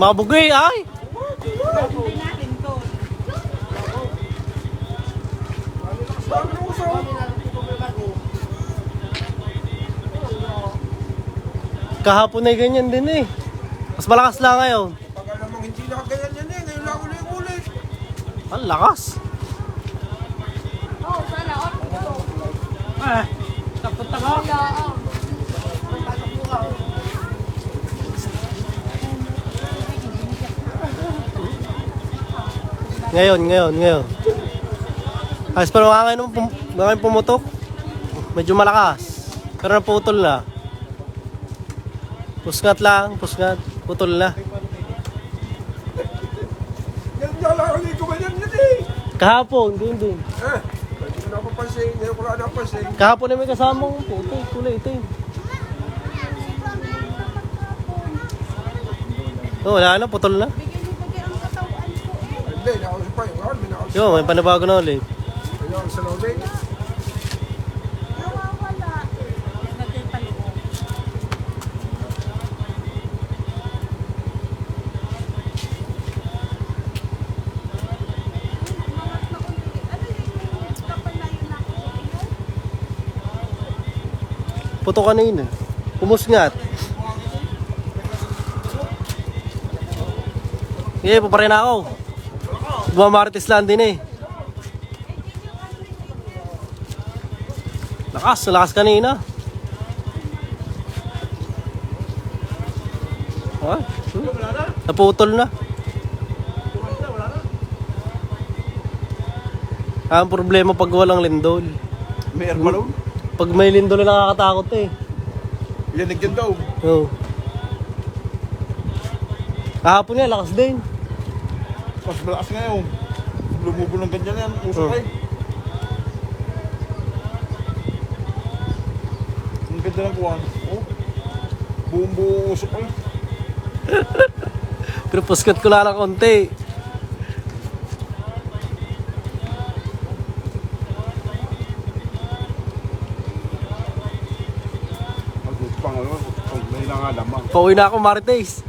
Mabugoy, ay! Kahapon ay ganyan din eh. Mas malakas lang ngayon. Tagal namang hindi nakaganyan yan eh. Ngayon lang ulit-ulit. Ang lakas. Oh, sana all. Eh, Ngayon, ngayon, ngayon. Ayos pa mga ngayon, pum mga pumutok. Medyo malakas. Pero naputol na. Pusngat lang, pusngat. Putol na. Eh. Kahapon, din din. Eh, hindi ko napapansin. Ngayon ko lang napansin. Kahapon na may kasamang puto, kulay itim. Oh, wala na, putol na. Hindi, nakausap pa yun. May nakausap. Yo, may panabago na ulit. May nakausap sa lobby. Nawawala. Ano yung? Puto kanina. Pumusngat. Eh, pa rin ako. Bumamarites lang din eh. Lakas, lakas kanina. Ah, hmm. Naputol na. Ah, Ang problema pag walang lindol. May air balloon. Pag may lindol na nakakatakot eh. Yan nagyan daw. Oo. Kahapon nga, lakas din. Mas malakas ngayon. Lumubo ng ganyan yan. Usok Oh. eh. Ang ganda ng kuwan. Oh. Buong buo usok eh. Pero puskat ko lang ng konti. Pauwi na ako, Marites.